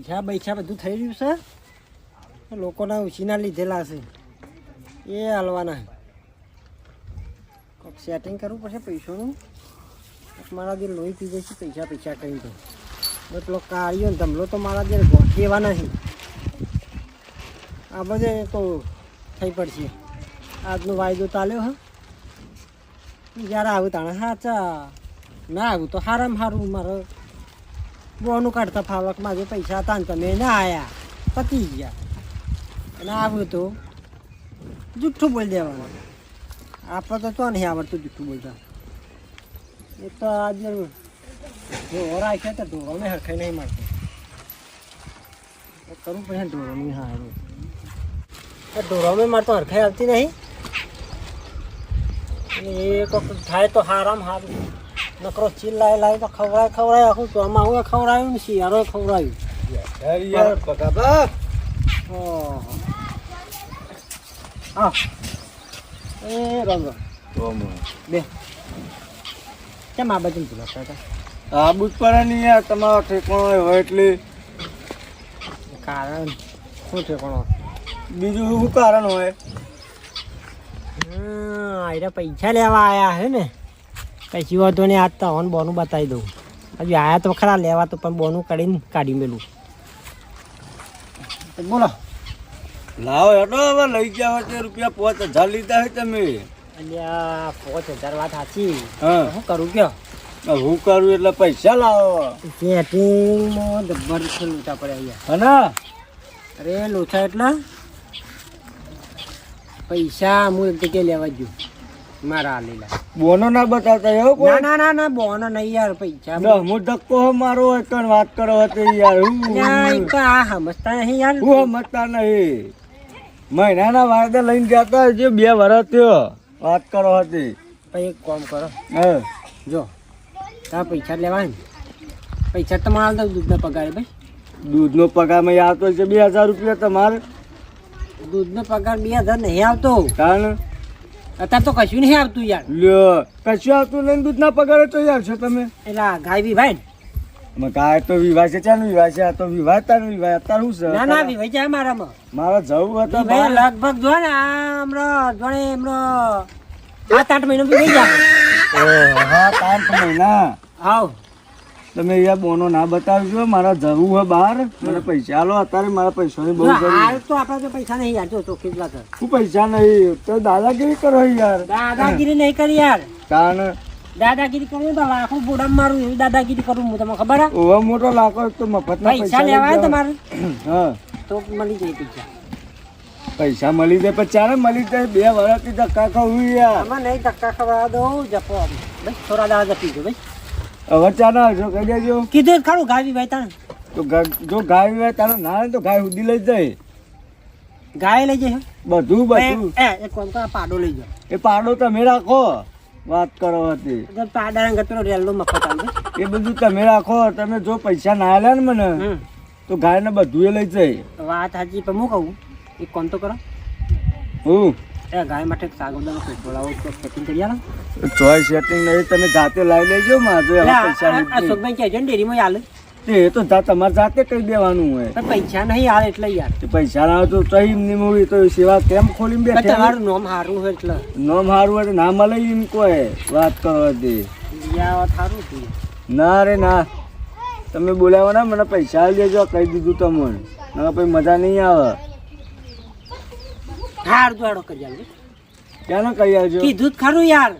પૈસા પૈસા બધું થઈ રહ્યું છે. લોકોના ઉછીના લીધેલા છે. એ હાલવાના. કોક સેટિંગ કરવું પડશે પૈસાનું. મારા જે લોહી પી જશે પૈસા પૈસા કરી દો એટલો કાળીઓ ધમલો તો મારા જે ગોઠી એવા નથી આ બધે તો થઈ પડશે. આજનો વાયદો ચાલ્યો હા. જ્યારે આવું તાણે સાચા ના આવું તો હારામ સારું મારે બોનું કાઢતા ફાવકમાં જે પૈસા હતા તમે ના આયા. પતી ગયા. અને આવ્યું તો જુઠ્ઠું બોલી દેવાનું. આપણે તો તો નહીં આવડતું જુઠ્ઠું બોલતા. એ તો આજે ઢોરો રાખ્યા તો ઢોરોને હરખાઈ નહીં મળતું કરું કરવું પડે ઢોરોની હારું ઢોરોમાં મારે તો હરખાઈ આવતી નહીં. અને એ કોક થાય તો હારામ હારું. નકરો ચીલાય લાય તો ખવડાય ખવડાય. આખું ચોમાહું ખવડાયું ને શિયાળો ખવડાયું. હા. એ રામ રામ. બે. કેમ આ બાજુ ભૂલાતા હતા આ બુજ પડે નહીં યાર તમારો ઠેકાણો હોય એટલે. કારણ? શું છે કોણ બીજું શું કારણ હોય? આયરા પૈસા લેવા આવ્યા હે ને. કશી વાંધો નહીં આજ તો હવન બોનું બતાવી દઉં. હજુ આયા તો ખરા લેવા તો પણ બોનું કાઢીને કાઢી મેલું. બોલો. લાવો એટલો હવે લઈ ગયા હોય રૂપિયા પાંચ હજાર લીધા હોય તમે. અલ્યા પાંચ હજાર વાત સાચી. હું. શું કરું કયો? હું કરું એટલે પૈસા લાવો. સેટિંગમાં ડબ્બર લોચા પડે અહીંયા. હના અરે લોચા એટલા? પૈસા હું એક જગ્યાએ લેવા જ મારા આલેલા બોનો ના બતાવતા એવો કોઈ? ના ના ના બોનો નહીં યાર પૈસા હું ધક્કો હો મારો હોય તો વાત કરો હતો યાર હું આ સમજતા નહીં યાર. હું સમજતા નહીં. મહિનાના વાયદા લઈને જતા જે બે વર્ષ થયો વાત કરો હતી. પછી એક કામ કરો. હા? જો તારા પૈસા લેવા પૈસા તો માલ દઉં દૂધના પગારે ભાઈ. દૂધનો પગાર મેં આવતો છે બે હજાર રૂપિયા તમારે? દૂધનો પગાર બે હજાર નહીં આવતો. કારણ અત્યારે તો કશું નહીં આવતું યાર. લ્યો કશું આવતું નહીં દૂધના પગારે તો યાર છો તમે. એટલે ગાય બી ભાઈ ગાય તો વિવાહ છે ચાનું વિવાહ છે આ તો વિવાહ તારું વિવાહ અત્યારે શું ના ના છે જાય મારામાં મારા જવું હતું લગભગ જો ને આ હમણાં જોડે હમણાં સાત આઠ મહિનો બી થઈ ઓહ, હા પાંચ મહિના. આવ તમે યાર બોનો ના બતાવજો મારા જરૂર હોય બહાર મને પૈસા આલો અત્યારે મારા પૈસાની બહુ જરૂર હાલ તો આપણા પૈસા નહીં યાર જો ચોખ્ખી જ વાત છે. પૈસા નહીં તો દાદાગીરી કરો યાર. દાદાગીરી નહીં કરી યાર. કારણ દાદાગીરી કરું તો લાખો બોડામાં મારું એવી દાદાગીરી કરું હું તમને ખબર હે? ઓવા મોટો લાખો તો મફતના પૈસા લઈ તમારે? હા. તો મળી જાય પૈસા. પૈસા મળી જાય પણ ચાલે મળી જાય બે વર્ષથી ધક્કા ખાવું યાર. આમાં નહીં ધક્કા ખવડાવવા દઉં જપો થોડા દાદા જપી દો આવજો કહી દેજો. કીધું ખરું ગાવી ભાઈ તાણ. તો જો ગાય ભાઈ તારે ના તો ગાય સુધી લઈ જાય. ગાય લઈ જશે બધું બધું. એ એક આ પાડો લઈ જાઓ. એ પાડો તમે રાખો. વાત કરો હતી. તો પાડા રંગ મફત આવે. એ બધું તમે રાખો. તમે જો પૈસા ના આલ્યા ને મને. તો ગાય ને બધું એ લઈ જાય. વાત સાચી પણ હું કહું એક કામ તો કરો. હું? એ ગાય માટે સાગવદાનો કોઈ બોલાવો તો સેટિંગ કરી આલો. ચોઈસ સેટિંગ નહીં તમે જાતે લાવી લેજો એટલે એવા પૈસા આ ડેરીમાં હાલે એ તો તમારે જાતે કહી દેવાનું હોય. પણ પૈસા નહીં આવે એટલે યાર પૈસા ના તો સહી એમની મૂવી તો સેવા કેમ ખોલીને બેઠા તમારું નામ સારું હોય એટલે. નોમ હારું હોય ના મળે એમ કોઈ વાત કરો હતું ના રે ના. તમે બોલાવો ના મને પૈસા લેજો દેજો કહી દીધું તમને. ના પછી મજા નહીં આવે. હાર દોડો કરી આલો ક્યાં કરી આવજો કીધું ખરું યાર.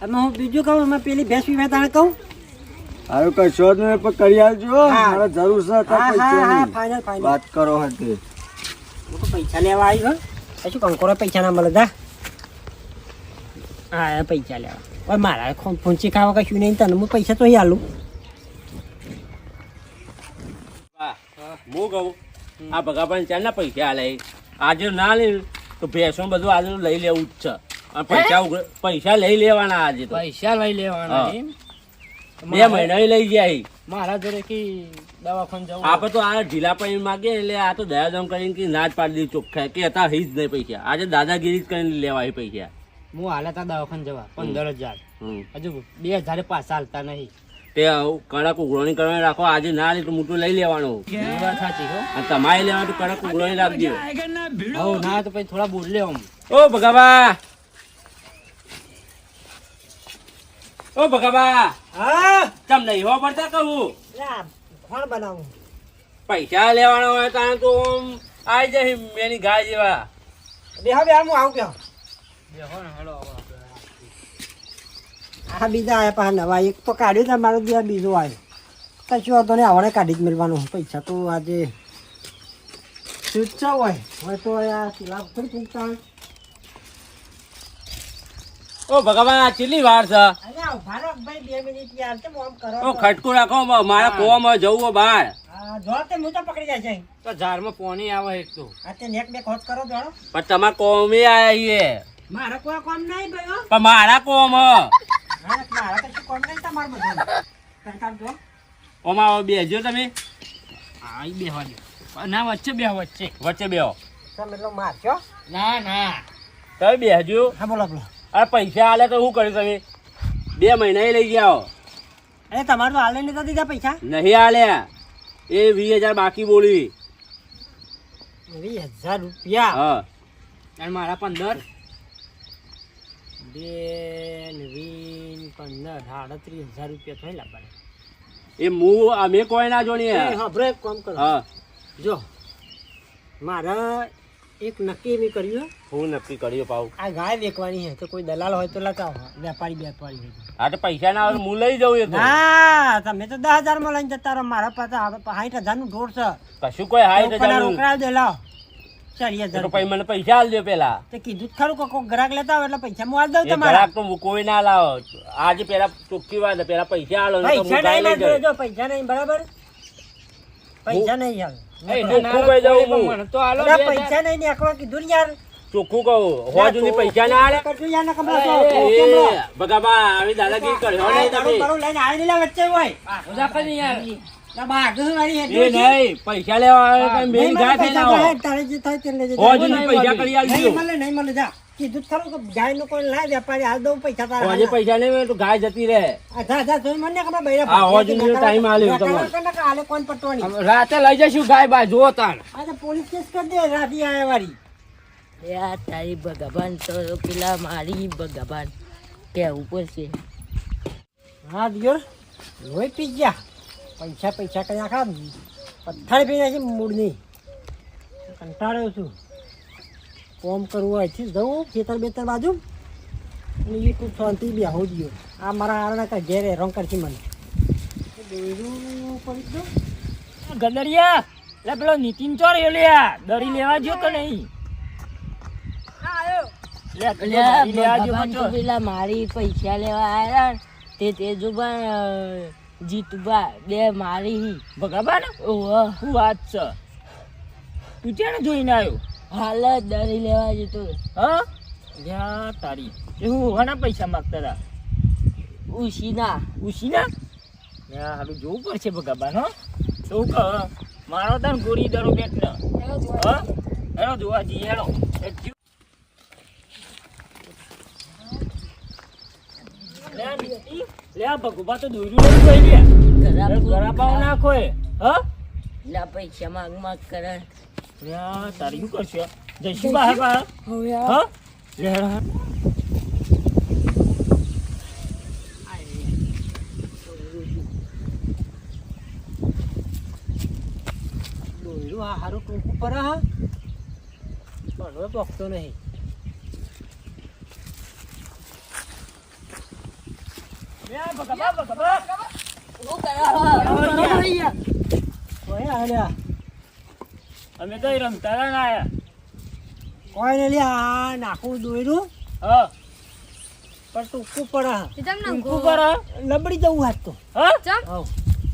તમે હું બીજું કહું અમે પેલી ભેંસ પીવા તાણે કહું? હારું કશો જ નહીં પણ કરી આવજો મારે જરૂર છે હા હા હા પૈસાની. ફાઇનલ ફાઇનલ વાત કરો હતી હું તો પૈસા લેવા આવી ગયો શું કંકોરો પૈસા ના મળે જા. હા પૈસા લેવા. ઓય મારા ફૂંચી ખાવા કશું નહીં તને હું પૈસા તો અહીં આલું. હું કહું આ ભગાભાઈ ચાલ ના પૈસા આલે. આજે ના લે તો ભેંસો બધું આજે લઈ લેવું જ છે. પૈસા પૈસા લઈ લેવાના આજે પૈસા લઈ લેવાના બે મહિના લઈ જાય. મારા જોડે કે દવાખાને જવું? આપણે તો આ ઢીલા પૈન માગે એટલે આ તો દયાદમ કરીને કે ના જ પાડી દીધી ચોખ્ખા. કે હતા હી જ નહીં પૈસા. આજે દાદાગીરી જ કરીને લેવાય પૈસા. હું હાલે તા દવાખાને જવા પંદર હજાર. હજુ બે હજાર પાછા હાલતા નહીં. તે કડક ઉઘરોણી કરવાની રાખો. આજે ના લે તો મોટું લઈ લેવાનું. તમારે લેવાનું તો કડક ઉઘરોણી રાખજો. હવ ના તો પછી થોડા બોલ લેવા ઓ ભગાબા ઓ ભગાબા હા? તમ નહીં હો પડતા કહું? કોણ બનાવું? પૈસા લેવાના હોય તાણે તો આમ આવી જાય મેની ગાય જેવા. બેહો બેહો હું આવું બેહો બેહો ને હેલો. આ બીજા આયા પાછા નવા એક તો કાઢ્યું છે મારો દિવસ બીજો આવ્યો કશું વાંધો નહીં આવડે કાઢી જ મેળવાનું. પૈસા તો આજે સૂચા હોય. હોય તો આ સિલા થોડી પૂછતા ઓ ભગાબા ચીલી વાર છે. કેમ ઓ ખટકું રાખો મારા કોવામાં જવું બહાર જો તે હું તો પકડી જાય છે. તો ઝાડમાં પોણી આવે એક તો. આ તે નેક બે ખોજ કરો જોડો. પણ તમારા કોમે આવીએ મારે કોઈ કામ નહીં ભાઈ પણ મારા કોમ હ. હા, મારે કશું કામ નહીં તમારે બધું સરકાર જો ઓમાં બેસજો તમે. હા બેહવા દે ના વચ્ચે બે વચ્ચે. વચ્ચે બેહો તમે એટલો મારશો ના ના. તમે બેસજો હા બોલો બોલો. અરે પૈસા આલે તો શું કર્યું તમે? બે મહિના લઈ ગયા અરે તમારે તો હાલે નહીં તો દીધા પૈસા? નહીં આલ્યા એ વીસ હજાર બાકી બોલી વીસ હજાર રૂપિયા? હા. અને મારા પંદર? બે વીસ પંદર સાડત્રીસ હજાર રૂપિયા થઈ લાવવાના એ હું. અમે કોઈ ના જોણીએ હા બ્રેક કામ કરો. હા. જો મારા એક નક્કી મેં કર્યું હું. નક્કી કર્યું પાઉં. આ ગાય વેચવાની છે તો કોઈ દલાલ હોય તો લગાવો. વેપારી વેપારી હોય. હા તો પૈસા ના આવે હું લઈ જઉં તો. તમે તો દસ હજારમાં લઈને જતા રહો. મારા પાસે સાઠ હજારનું ઢોર છે. કશું કોઈ હાઈ રોકડા રોકડા દે લાવો ચાલી તો પછી મને પૈસા આલજો પેલા. તે કીધું ખરું કોઈ ગ્રાહક લેતા હોય એટલે પૈસા હું આલ દઉં તમારા. ગ્રાહક તો હું કોઈ ના લાવો. આજે પેલા ચોખ્ખી વાત પેલા પૈસા આલો નહીં પૈસા. જો પૈસા બરાબર? પૈસા આલો. પૈસા નાખવા કીધું યાર. ચોખ્ખું કહું. હોવા જુની પૈસા ના આલે. કરજો યાર ના. કમરા આવી દાદાગીરી કર્યો નહીં તમે. લઈને આવી લે વચ્ચે હોય. બધા કરી યાર. ના બા આગળ વાળી એ નહીં પૈસા લેવા આવે મેરી મળે ગાય થઈ ના તો હોય. હે, તારે જે થાય તે લેજે. હો જુની પૈસા કરી નહીં મળે નહીં મળે જા. કીધું ખરું કે ગાયનું કોઈ લાય વેપારી હાલ દઉં પૈસા તારા પૈસા તો ગાય જતી રહે. અઢાર હજાર જોઈ મને ખબર બૈરા છે. આલ્યો કોણ પટવાની? રાતે લઈ જઈશું ગાય બાય જો આ તો પોલીસ કેસ કરી દે રાતી આયા વાળી. યા તારી ભગવાન તો પેલા મારી ભગવાન. કેવું પડશે? હા દિયો લોહી પી ગયા. પૈસા પૈસા કઈ આખા પથ્થર પી નાખી મૂળની. કંટાળ્યો છું. કોમ કરવું હોયથી જવું ખેતર બેતર બાજુ. અને એ તું શાંતિ બી આવું દિયો આ મારા આરણા કા ઘેરે રંગ કરશે મને. ગદરિયા એટલે પેલો નીતિન ચોર એ લ્યા દરી લેવા જો કે નહીં? તું તો તો મારી પૈસા લેવા આવ્યા ને, તે તેજુબા જીતુબા બે મારી હી. ભગાબા ને ઓહો, શું વાત છે? તું ક્યાં જોઈને આવ્યો હાલ જ દરી લેવા જતો હા? તારી. એ હું ઘણા પૈસા માગતા હતા ઉશીના. ઉશીના? ના હાલું જોવું પડશે ભગાબા નો શું કહ? મારો તને ગોળી દરો બેટ ને હા? હેલો જોવા જઈએ હેલો એ જીવ- લે આ લે ભગુબા તો દોર્યું લઈ કોઈ લ્યા ગરાપાઓ નાખો એ. હા? લા પૈસા માંગ માંગ કરે. તારી શું કરશે? જઈશું બહાર બહાર હા? લે આ. હારું ટૂંકું પર હા. પણ હવે પોખતો નહીં લે આ ભગુબા, ભગુબા. કોઈ આલ્યા અમે તો રમતા કોઈ ને લ્યા નાખું દોયરું હા પણ ટૂંકું પર લબડી જવું હાથ તો હા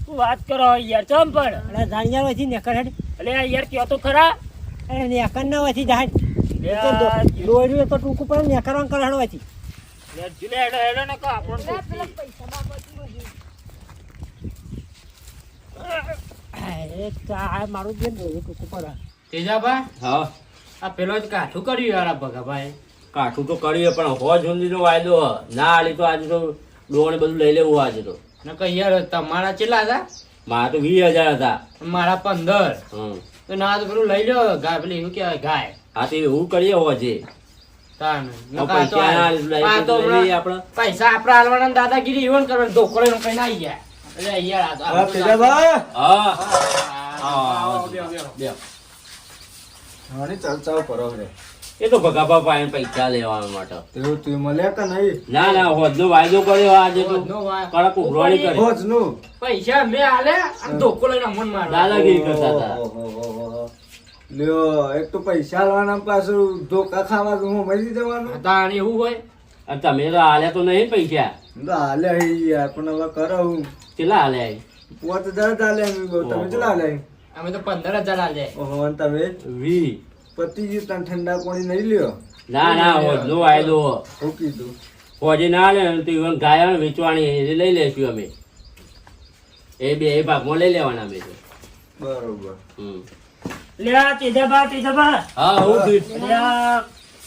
તું વાત કરો યાર ચમ પણ એટલે જાણ્યા હોય નેકર હેડ અલે યાર કયો તો ખરા નેકર ના હોય જાય યાર, દોયરું તો ટૂંકું પડે નેકર કરવાનું હોય જુલે હેડો હેડો ને કો આપણને તો એ મારું જે દોયરું તેજાબા હા. આ પેલો જ કાઠું કર્યું યાર આ ભગાભાઈ. કાઠું તો કર્યું પણ હો જુંદીનો વાયદો. ના આલી તો આજે તો ડોણ બધું લઈ લેવું આજે તો. નકર યાર તમારા કેટલા હતા? મારા તો વીસ હજાર હતા. મારા પંદર. તો ના તો પેલું લઈ લો ગાય પેલી શું કહેવાય ગાય. હા તો એવું કરીએ હોજે. પૈસા આ- લઈ- આ તો લઈ હમણાં લઈએ આપણે. પૈસા આપડા હાલવાના દાદાગીરી ઈવન કરવાનું ધોકો લઈને કઈ ના ગયા એટલે યાર આ તો હા પેલાભાઈ હા આવો, બેહો, બેહો. બેહો. હાની ચર્ચાઓ કરો રે એ તો ભગાભા પાસે પૈસા લેવા માટે તેવું તું મળ્યા કે નહીં ના ના હોજનો વાયદો કર્યો આજે તો કડક ઉઘરાણી કરી પૈસા મેં હાલે અને ધોકો લઈને મન માર દાદાગીરી કરતા હતા. લ્યો એક તો પૈસા લેવાના પાછું ધોકા ખાવાનું તો હું મરી જવાનું. તાણ એવું હોય? અને તમે તો હાલ્યા તો નહીં પૈસા. તો હાલે હઈ યાર પણ હવે કરો હું. કેટલા હાલ્યા પોત હજાર જ હાલે અમે તમે કેટલા હાલે અમે તો પંદર હજાર હાલે ઓહો અને તમે? વી. પતિ ગયું તને ઠંડા પાણી નહીં લ્યો. ના ના હોજનો આવેલો હું કીધું. હોજે ના લે તો ગાય વેચવાની એ લઈ લેશું અમે. એ બે એ ભાગમાં લઈ લેવાના અમે બરોબર. હમ. લ્યા તેજાબા તેજાબા હા હું થયું લ્યા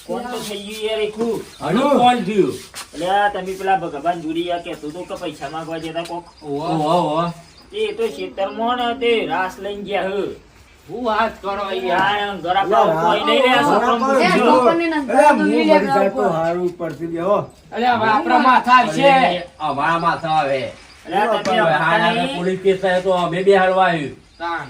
કોણ તો થઈ ગયું યાર એકલું? હજુ કોણ થયું? લ્યા તમે પેલા ભગવાન જોડી કહેતો તો કે પૈસા માંગવા જતા કોક. ઓહો, ઓહો. તે તો ખેતરમાં ને તે રાસ લઈને ગયા હે. હું વાત કરો યાર યાર કોઈ નહીં રે છોકરો તો હારું પડતી બેહો અરે આપણા માથા છે. અમારા માથા આવે. અલ્યા તમે. પોલીસ કેસ તો અમે બે હાલવા આવ્યું. તાણ.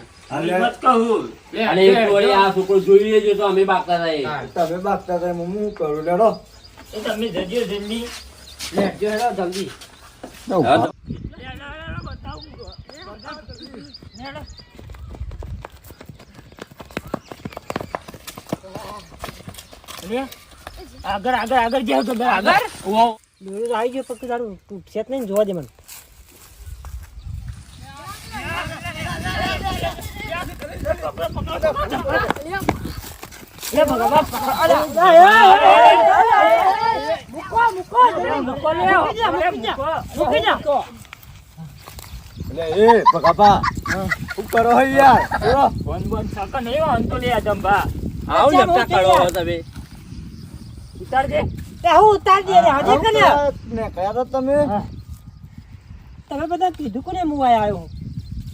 આગળ આગળ આગળ જાવ તો આગળ. આવી ગયો પક્કી તારું તૂટશે જ નહીં જોવા દે મને લે ભગવાન અરે મૂકો મૂકો મૂકો લે મૂકો મૂકી જા એટલે એ ભગાપા શું કરો યાર બોલો. બોન બોન સાકા નહીં અંતો લે જંબા આવું લપટા કરો તમે ઉતાર દે એ હું. ઉતાર દે રે હજે કે ને ને કયા હતા તમે તમે બધા કીધું કોને મુવાય આવ્યો?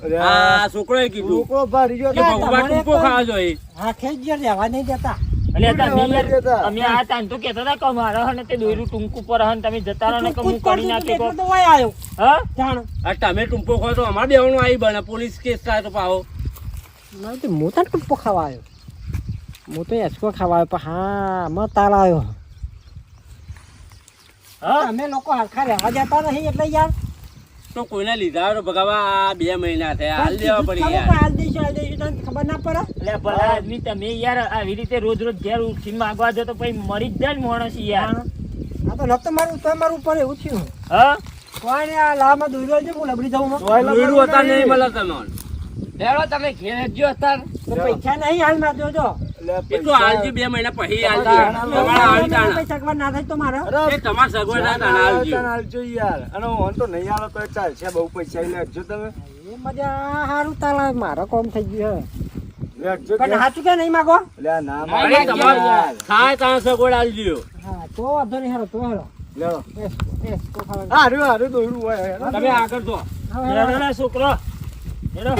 આ છોકરોએ કીધું છોકરો ભારી ગયો કે હતો. ભગવાન ટૂંકો ખાવા જોઈએ. હા ખેંચ ગયો રહેવા નહીં દેતા. અલે તમે રહેવા યાર, નહીં દેતા. અમે આ તાન તો કહેતા હતા કે મારા હને તે દોયરું ટૂંકું પર હન તમે જતા રહો ને કે હું કરી નાખે એટલો તો વાય આવ્યો હા? જાણ. આ તમે ટૂંકો ખાવ તો અમારે આવી બને. પોલીસ કેસ થાય તો પાવો ના તો હું ખાવા આવ્યો હું તો એસકો ખાવા આવ્યો પણ હા મ તાલ આવ્યો હા? અમે લોકો હરખા રહેવા જતા નહીં એટલે યાર. તો કોઈને લીધા તો ભગાવા આ બે મહિના થયા. હાલ દેવા પડી યાર. હાલ દેશો હાલ દેશો તને ખબર ના પડે? એટલે ભલા આદમી તમે યાર આવી રીતે રોજ રોજ ઘેર ઉઠી માંગવા જો તો પછી મરી જ જાય ને માણસ યાર. આ તો નતો મારું તો મારું ઉપર એવું થયું. હા? કોણ આ લામાં દોર્યો છે હું લબડી જાઉં જોયેલું હતા નહીં મળે તમે હેડો તમે ઘેર જો તો પૈસા નહીં હાલમાં જોજો. એ તો બે મહિના પછી હાલજી. હા, તમારા આવી તાણા. પૈસા ખબર ના થાય તો મારે. એ તમારા સગવડ ના તાણા હાલજી. તને યાર. અને હું તો નહીં આલો તો ચાલશે બહુ પૈસા લેજો તમે. એ મજા સારું તાલા મારો કોમ થઈ ગયો પણ સાચું કે નહીં માગો? એટલે ના મારે તમારે યાર. થાય તાણા સગવડ હાલજો. હા તો વાંધો નહીં હારો તો હારો લેવો એસ એસ તો ખાવા હારું હારું દોડ્યું હોય તમે આગળ લે છોકરો. હેડો